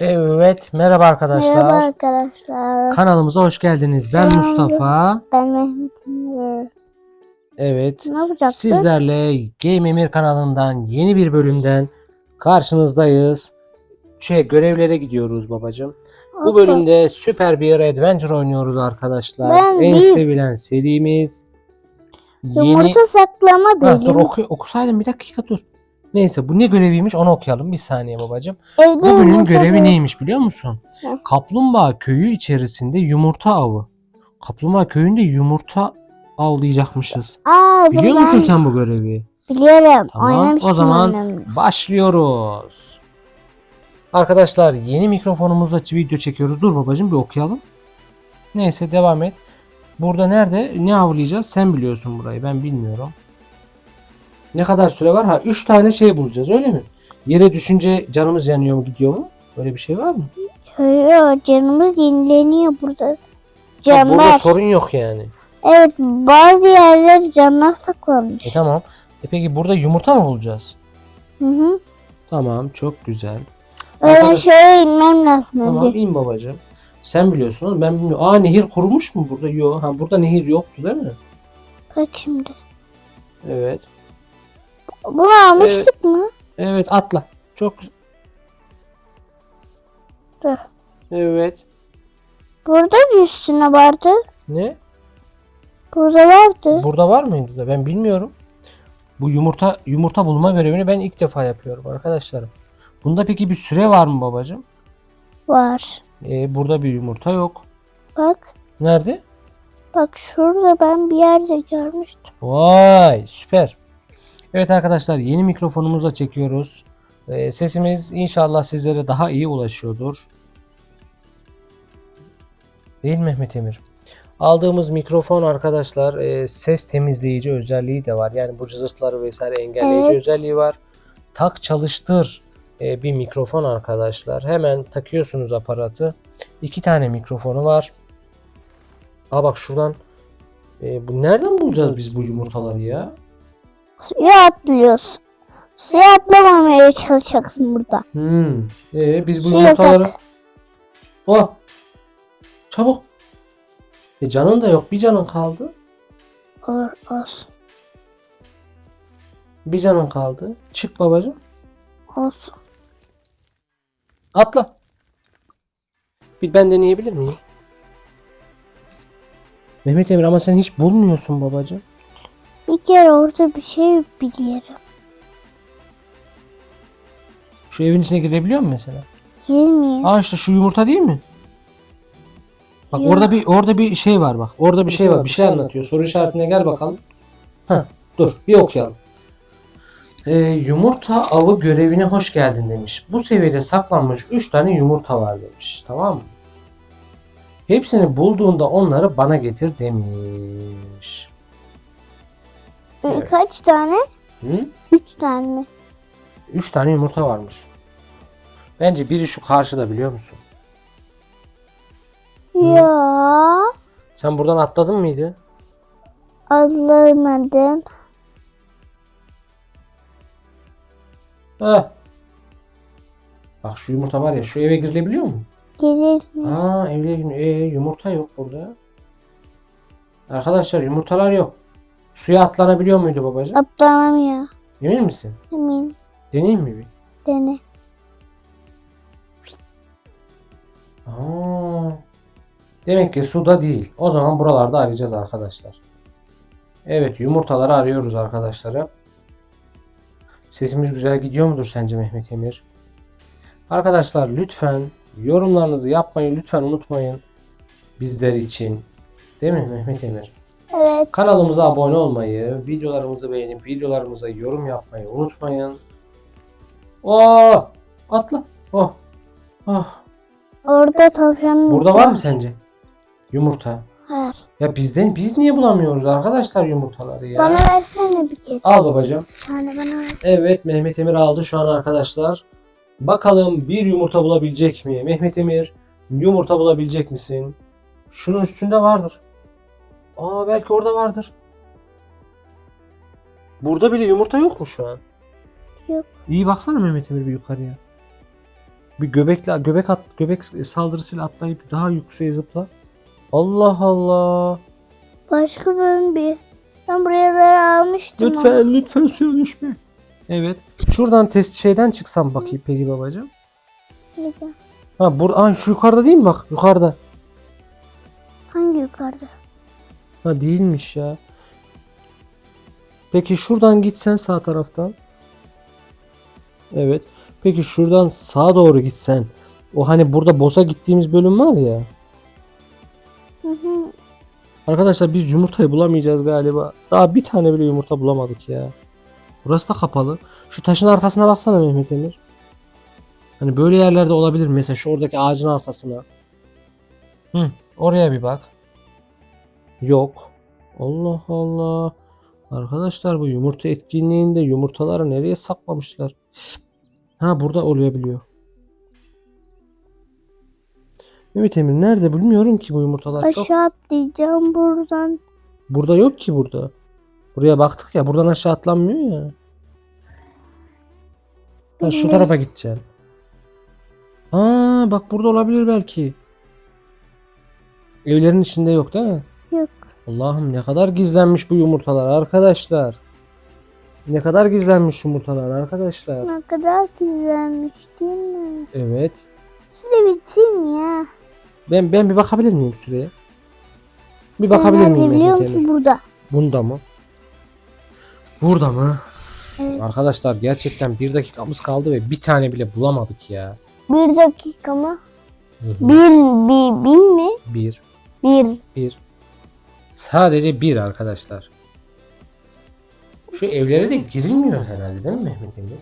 Evet, merhaba arkadaşlar. Merhaba arkadaşlar. Kanalımıza hoş geldiniz. Ben Merhaba. Mustafa. Ben Mehmet Emir. Evet. Ne yapacaktık? Sizlerle Game Emir kanalından yeni bir bölümden karşınızdayız. Şey görevlere gidiyoruz babacım. Bu Okey. bölümde süper bir adventure oynuyoruz arkadaşlar. Ben en bir- sevilen serimiz. Yeni Yumurta saklama Ha, bölümü. dur oku, okusaydım bir dakika dur. Neyse bu ne göreviymiş onu okuyalım bir saniye babacım. Evde Bugünün görevi neymiş biliyor musun? Kaplumbağa köyü içerisinde yumurta avı. Kaplumbağa köyünde yumurta avlayacakmışız. Aa, Biliyor musun sen bu görevi? Biliyorum. Tamam Oynamıştım o zaman annemle. başlıyoruz. Arkadaşlar yeni mikrofonumuzla video çekiyoruz. Dur babacığım bir okuyalım. Neyse devam et. Burada nerede ne avlayacağız sen biliyorsun burayı ben bilmiyorum. Ne kadar süre var? Ha 3 tane şey bulacağız öyle mi? Yere düşünce canımız yanıyor mu gidiyor mu? Böyle bir şey var mı? Yo, canımız yenileniyor burada. Ha, Canlar. burada sorun yok yani. Evet bazı yerler canlar saklanmış. E tamam. E peki burada yumurta mı bulacağız? Hı hı. Tamam çok güzel. Öyle Arkadaş- şöyle inmem lazım Tamam önce. in babacığım. Sen biliyorsun oğlum ben bilmiyorum. Aa nehir kurumuş mu burada? Yok. Ha burada nehir yoktu değil mi? Bak şimdi. Evet. Bunu almıştık mı? Evet atla. Çok. Dur. Evet. Burada bir üstüne vardı. Ne? Burada vardı. Burada var mıydı da ben bilmiyorum. Bu yumurta yumurta bulma görevini ben ilk defa yapıyorum arkadaşlarım. Bunda peki bir süre var mı babacığım? Var. Ee, burada bir yumurta yok. Bak. Nerede? Bak şurada ben bir yerde görmüştüm. Vay süper. Evet arkadaşlar yeni mikrofonumuzla çekiyoruz. Ee, sesimiz inşallah sizlere daha iyi ulaşıyordur. Değil mi Mehmet Emir? Aldığımız mikrofon arkadaşlar e, ses temizleyici özelliği de var. Yani bu cızırtları vesaire engelleyici Evet. özelliği var. Tak çalıştır e, bir mikrofon arkadaşlar. Hemen takıyorsunuz aparatı. İki tane mikrofonu var. Aa bak şuradan e, bu nereden bulacağız biz bu yumurtaları ya? Suya atlıyorsun. Suya atlamamaya çalışacaksın burada. Hmm. E, biz bu Su yumurtaları... Oh! Çabuk. E canın da yok. Bir canın kaldı. Olur olsun. Bir canın kaldı. Çık babacığım. Olsun. Atla. Bir ben deneyebilir miyim? Mehmet Emir ama sen hiç bulmuyorsun babacığım. Bir kere orada bir şey biliyorum. Şu evin içine girebiliyor musun mesela? Girmiyor. Aa işte şu yumurta değil mi? Bak Yok. orada bir orada bir şey var bak. Orada bir şey var. Bir şey anlatıyor. Soru işaretine gel bakalım. Ha, dur bir okuyalım. Ee, yumurta avı görevine hoş geldin demiş. Bu seviyede saklanmış 3 tane yumurta var demiş. Tamam mı? Hepsini bulduğunda onları bana getir demiş. Evet. Kaç tane? Hı? Üç tane mi? 3 tane yumurta varmış. Bence biri şu karşıda biliyor musun? Ya Sen buradan atladın mıydı? anlamadım. Heh. Bak şu yumurta var ya şu eve girilebiliyor mu? Gelir mi? Aa evde ee, yumurta yok burada. Arkadaşlar yumurtalar yok. Suya atlanabiliyor muydu babacığım? Atlanamıyor. Emin misin? Emin. Deneyeyim mi bir? Dene. Aa. Demek ki suda değil. O zaman buralarda arayacağız arkadaşlar. Evet yumurtaları arıyoruz arkadaşları. Sesimiz güzel gidiyor mudur sence Mehmet Emir? Arkadaşlar lütfen yorumlarınızı yapmayı lütfen unutmayın. Bizler için. Değil mi Mehmet Emir? Evet. Kanalımıza abone olmayı, videolarımızı beğenip videolarımıza yorum yapmayı unutmayın. Oh! Atla. Oh. Oh. Orada tavşan Burada var mı sence? Yumurta. Var. Ya bizden biz niye bulamıyoruz arkadaşlar yumurtaları ya? Bana versene bir kere. Al babacığım. Tane bana ver. Evet Mehmet Emir aldı şu an arkadaşlar. Bakalım bir yumurta bulabilecek mi? Mehmet Emir yumurta bulabilecek misin? Şunun üstünde vardır. Aa belki orada vardır. Burada bile yumurta yok mu şu an? Yok. İyi baksana Mehmet Emir bir yukarıya. Bir göbekle göbek at göbek saldırısıyla atlayıp daha yükseğe zıpla. Allah Allah. Başka bölüm bir. Ben buraları almıştım. ama. Lütfen lütfen suya düşme. Evet. Şuradan test şeyden çıksam bakayım peki babacığım. Neden? Ha bur Aa, şu yukarıda değil mi bak yukarıda. Hangi yukarıda? Ha değilmiş ya. Peki şuradan gitsen sağ taraftan. Evet. Peki şuradan sağa doğru gitsen. O hani burada boss'a gittiğimiz bölüm var ya. Hı hı. Arkadaşlar biz yumurtayı bulamayacağız galiba. Daha bir tane bile yumurta bulamadık ya. Burası da kapalı. Şu taşın arkasına baksana Mehmet Emir. Hani böyle yerlerde olabilir. Mesela şu oradaki ağacın arkasına. Hı, oraya bir bak. Yok. Allah Allah. Arkadaşlar bu yumurta etkinliğinde yumurtaları nereye saklamışlar? Ha burada olabiliyor. Mehmet Emir nerede bilmiyorum ki bu yumurtalar. Çok Aşağı atlayacağım buradan. Burada yok ki burada. Buraya baktık ya buradan aşağı atlanmıyor ya. Ha, şu tarafa gideceksin. Aa bak burada olabilir belki. Evlerin içinde yok değil mi? Allah'ım ne kadar gizlenmiş bu yumurtalar arkadaşlar. Ne kadar gizlenmiş yumurtalar arkadaşlar. Ne kadar güzelmiş değil mi? Evet. Süre bitsin ya. Ben ben bir bakabilir miyim süreye? Bir bakabilir miyim biliyor musun? Burada. Bunda mı? Burada mı? Evet. Arkadaşlar gerçekten bir dakikamız kaldı ve bir tane bile bulamadık ya. Bir dakika mı? Hı hı. Bir, bir, bin mi? Bir, Bir. bir. Sadece bir arkadaşlar. Şu evlere de girilmiyor herhalde değil mi Mehmet Emre?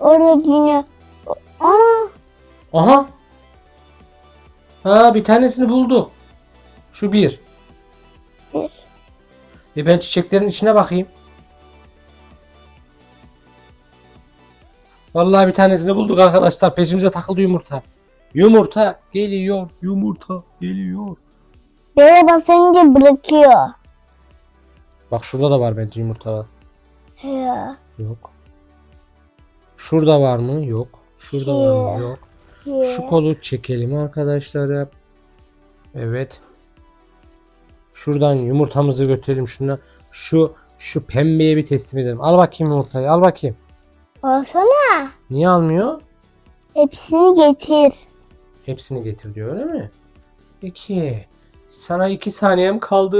Orada yine. Ana. Aha. Ha bir tanesini bulduk. Şu bir. Bir. E ben çiçeklerin içine bakayım. Vallahi bir tanesini bulduk arkadaşlar. Peşimize takıldı yumurta. Yumurta geliyor. Yumurta geliyor. B'ye basınca bırakıyor. Bak şurada da var bence yumurta var. Ya. Yok. Şurada var mı? Yok. Şurada var mı? Yok. Şu kolu çekelim arkadaşlar. Evet. Şuradan yumurtamızı götürelim şuna. Şu şu pembeye bir teslim edelim. Al bakayım yumurtayı. Al bakayım. Alsana. Niye almıyor? Hepsini getir. Hepsini getir diyor öyle mi? Peki. Sana iki saniyem kaldı.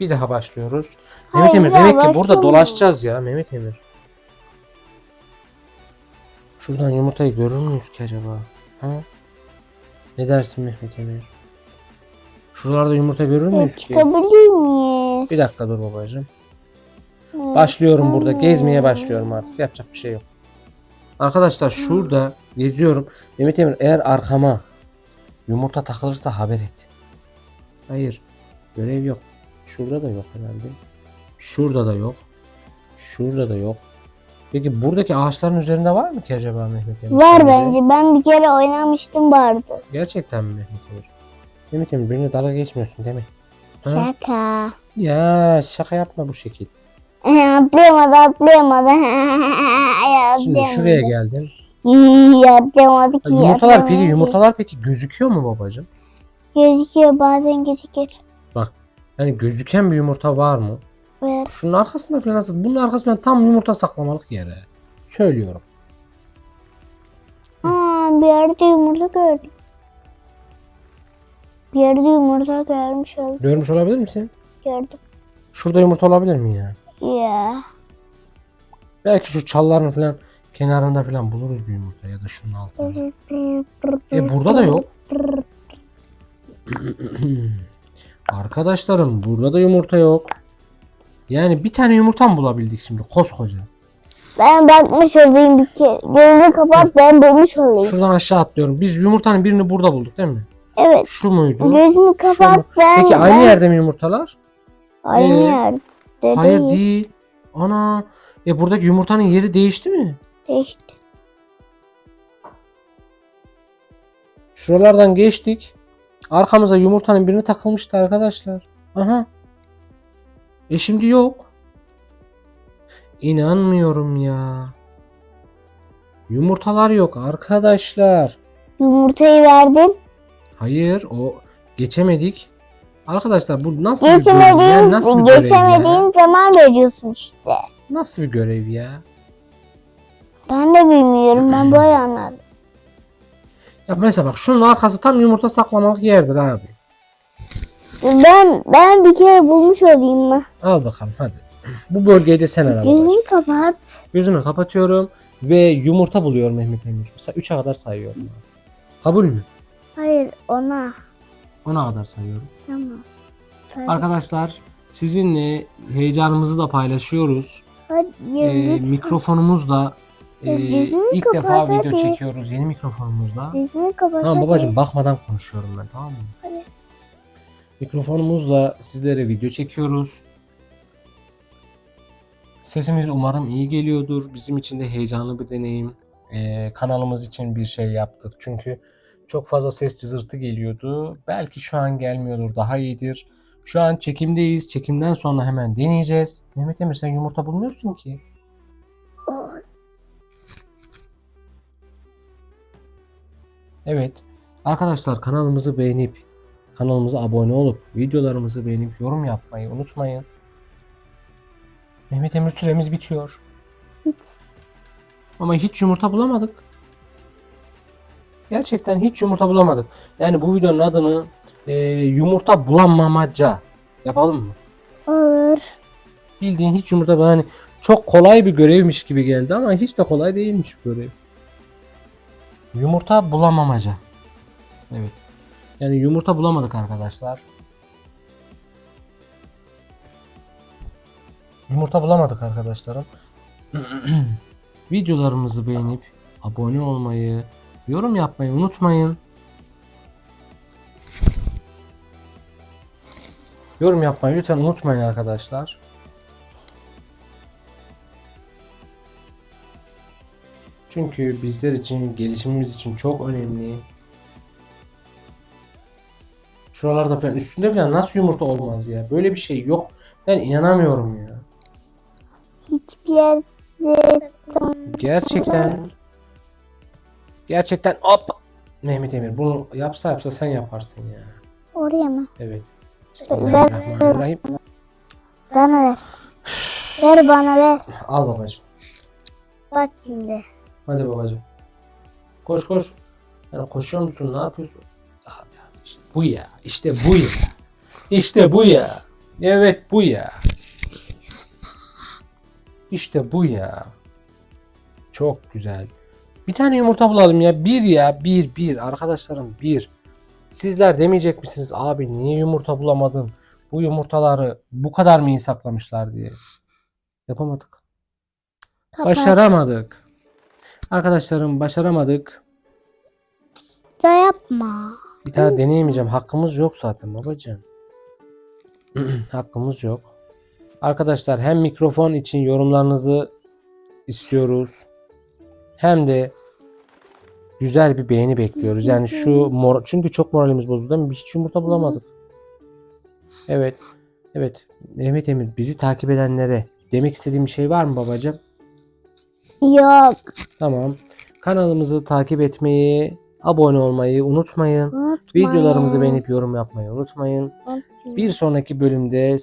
Bir daha başlıyoruz. Mehmet Hayır, Emir ya, demek ki burada başlamıyor. dolaşacağız ya Mehmet Emir. Şuradan yumurtayı görür müyüz ki acaba? Ha? Ne dersin Mehmet Emir? Şuralarda yumurta görür müyüz ki? Çıkabilir miyiz? Bir dakika dur babacığım. Başlıyorum burada. Gezmeye başlıyorum artık. Yapacak bir şey yok. Arkadaşlar şurada geziyorum. Mehmet Emir eğer arkama yumurta takılırsa haber et. Hayır. Görev yok. Şurada da yok herhalde. Şurada da yok. Şurada da yok. Peki buradaki ağaçların üzerinde var mı ki acaba Mehmet Emir? Var bence. Ben bir kere oynamıştım vardı. Gerçekten mi Mehmet Emir? Mehmet Emir benimle dalga geçmiyorsun değil mi? Ha? Şaka. Ya şaka yapma bu şekil. atlayamadı atlayamadı. Şimdi şuraya geldim. Yapamadı ki. Yumurtalar peki yumurtalar peki gözüküyor mu babacığım? Gözüküyor bazen gözüküyor. Yani gözüken bir yumurta var mı? Ver. Şunun arkasında falan? Bunun arkasında tam yumurta saklamalık yere. Söylüyorum. Aa, bir yerde yumurta gördüm. Bir yerde yumurta görmüş oldum. Görmüş olabilir misin? Gördüm. Şurada yumurta olabilir mi ya? Ya. Belki şu çalların falan kenarında falan buluruz bir yumurta ya da şunun altında. E burada da yok. Arkadaşlarım burada da yumurta yok. Yani bir tane yumurta mı bulabildik şimdi koskoca? Ben bakmış olayım bir kere. Gözünü kapat ben bulmuş olayım. Şuradan aşağı atlıyorum. Biz yumurtanın birini burada bulduk değil mi? Evet. Şu muydu? Gözünü kapat ben. Peki aynı ben- yerde mi yumurtalar? Aynı Ee, yerde Hayır değil. değil. Ana. E buradaki yumurtanın yeri değişti mi? Değişti. Şuralardan geçtik. Arkamıza yumurtanın birini takılmıştı arkadaşlar. Aha. E şimdi yok. İnanmıyorum ya. Yumurtalar yok arkadaşlar. Yumurtayı verdin. Hayır o geçemedik. Arkadaşlar bu nasıl bir görev ya? Geçemediğin, Nasıl bir görev ya? geçemediğin zaman veriyorsun işte. Nasıl bir görev ya? Ben de bilmiyorum. Ben böyle anladım. Ya mesela bak şunun arkası tam yumurta saklamalık yerdir abi. Ben ben bir kere bulmuş olayım mı? Al bakalım hadi. Bu bölgeyi de sen ara. Gözünü kapat. Gözümü kapatıyorum ve yumurta buluyorum Mehmet Emir. Mesela 3'e kadar sayıyorum. Kabul mü? Hayır ona. 10'a kadar sayıyorum. Tamam. Hadi. Arkadaşlar sizinle heyecanımızı da paylaşıyoruz. Hadi Ee, lütfen. mikrofonumuzla e, Ya gözünü ilk kapat, defa video hadi. çekiyoruz yeni mikrofonumuzla. Gözünü kapat. Tamam hadi. babacığım bakmadan konuşuyorum ben tamam mı? Hadi. Mikrofonumuzla sizlere video çekiyoruz. Sesimiz umarım iyi geliyordur. Bizim için de heyecanlı bir deneyim. Ee, kanalımız için bir şey yaptık. Çünkü çok fazla ses cızırtı geliyordu. Belki şu an gelmiyordur. Daha iyidir. Şu an çekimdeyiz. Çekimden sonra hemen deneyeceğiz. Mehmet Emir sen yumurta bulmuyorsun ki. Evet. Arkadaşlar kanalımızı beğenip kanalımıza abone olup videolarımızı beğenip yorum yapmayı unutmayın. Mehmet Emir süremiz bitiyor. Hiç. Ama hiç yumurta bulamadık. Gerçekten hiç yumurta bulamadık. Yani bu videonun adını e, yumurta bulamamaca yapalım mı? Olur. Bildiğin hiç yumurta hani çok kolay bir görevmiş gibi geldi ama hiç de kolay değilmiş bu görev. Yumurta bulamamaca. Evet. Yani yumurta bulamadık arkadaşlar. Yumurta bulamadık arkadaşlarım. Videolarımızı beğenip abone olmayı, yorum yapmayı unutmayın. Yorum yapmayı lütfen unutmayın arkadaşlar. Çünkü bizler için, gelişimimiz için çok önemli. Şuralarda falan, üstünde falan nasıl yumurta olmaz ya? Böyle bir şey yok. Ben inanamıyorum ya. Hiçbir yerde Gerçekten gerçekten hop Mehmet Emir bunu yapsa yapsa sen yaparsın ya. oraya mı? Evet. Bismillahirrahmanirrahim. Bana ver. Ver bana ver. Al babacığım. Bak şimdi. Hadi babacığım. Koş koş. Yani koşuyor musun? Ne yapıyorsun? Abi ya, işte bu ya. İşte bu ya. İşte bu ya. Evet bu ya. İşte bu ya. Çok güzel. Bir tane yumurta bulalım ya. Bir ya. Bir bir. Arkadaşlarım bir. Sizler demeyecek misiniz? Abi niye yumurta bulamadın? Bu yumurtaları bu kadar mı saklamışlar diye. Yapamadık. Başaramadık. Arkadaşlarım başaramadık. Da yapma. Bir daha deneyemeyeceğim. Hakkımız yok zaten babacığım. Hakkımız yok. Arkadaşlar hem mikrofon için yorumlarınızı istiyoruz. Hem de güzel bir beğeni bekliyoruz. Yani şu mor çünkü çok moralimiz bozuldu değil mi? Hiç yumurta bulamadık. Evet. Evet. Mehmet Emir bizi takip edenlere demek istediğim bir şey var mı babacığım? Yok. Tamam. Kanalımızı takip etmeyi, abone olmayı unutmayın. Unutmayın. Videolarımızı beğenip yorum yapmayı unutmayın. Unutmayın. Bir sonraki bölümde